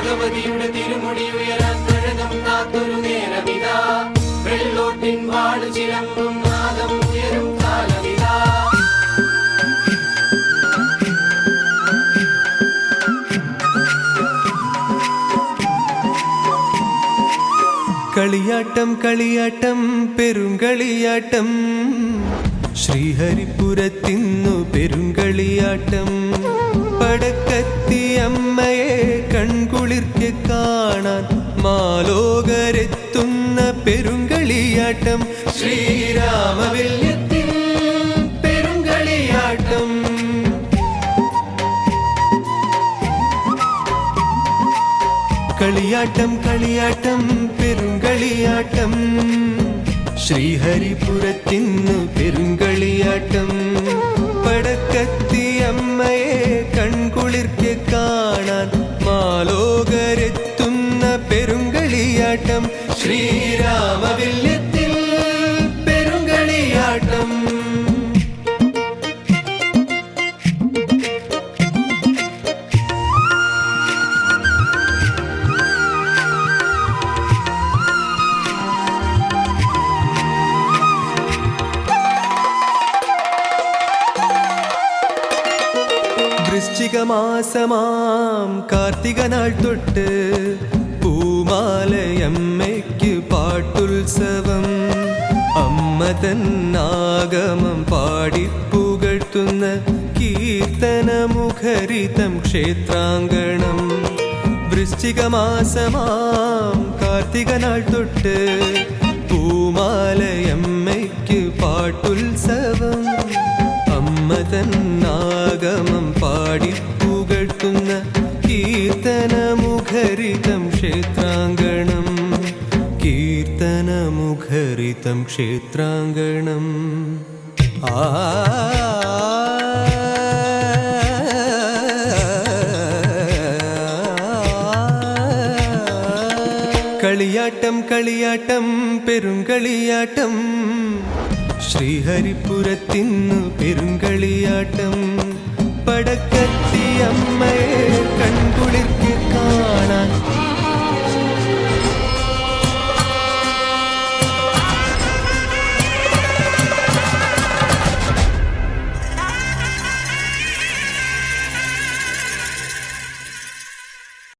ഭഗവതിയുടെ തിരുമുടി ഉയരാൻ കഴകം കാത്തൊരു നേരമിതാ. വെള്ളോട്ടിൻ വാട് ചിലമ്പും നാദം ഉയരും കാലമിതാ. കളിയാട്ടം കളിയാട്ടം പെരുങ്കളിയാട്ടം. ശ്രീഹരിപുരത്തിന്നു പെരുങ്കളിയാട്ടം. പടക്കത്തി അമ്മയെ കൺകുളിർക്കെ കാണാൻ മാലോകരെത്തുന്ന പെരുങ്കളിയാട്ടം. ശ്രീരാമവില്യത്തിൽ പെരുങ്കളിയാട്ടം. കളിയാട്ടം കളിയാട്ടം പെരുങ്കളിയാട്ടം. ശ്രീഹരിപുരത്തിന്നു പെരുങ്കളിയാട്ടം. വൃശ്ചിക മാസമാം കാർത്തിക നാൾ തൊട്ട് പൂമാലയമ്മയ്ക്ക് പാട്ടുത്സവം. അമ്മ തന്നാഗമം പാടിപ്പുകഴ്ത്തുന്ന കീർത്തനമുഖരിതം ക്ഷേത്രാങ്കണം. വൃശ്ചിക മാസമാം കാർത്തിക നാൾ തൊട്ട് കീർത്തനമുഖരിതം ക്ഷേത്രാങ്കണം. കീർത്തനമുഖരിതം ക്ഷേത്രാങ്കണം. ആ. കളിയാട്ടം കളിയാട്ടം പെരുങ്കളിയാട്ടം ശ്രീഹരിപുരത്തിന്നു പെരുങ്കളിയാട്ടം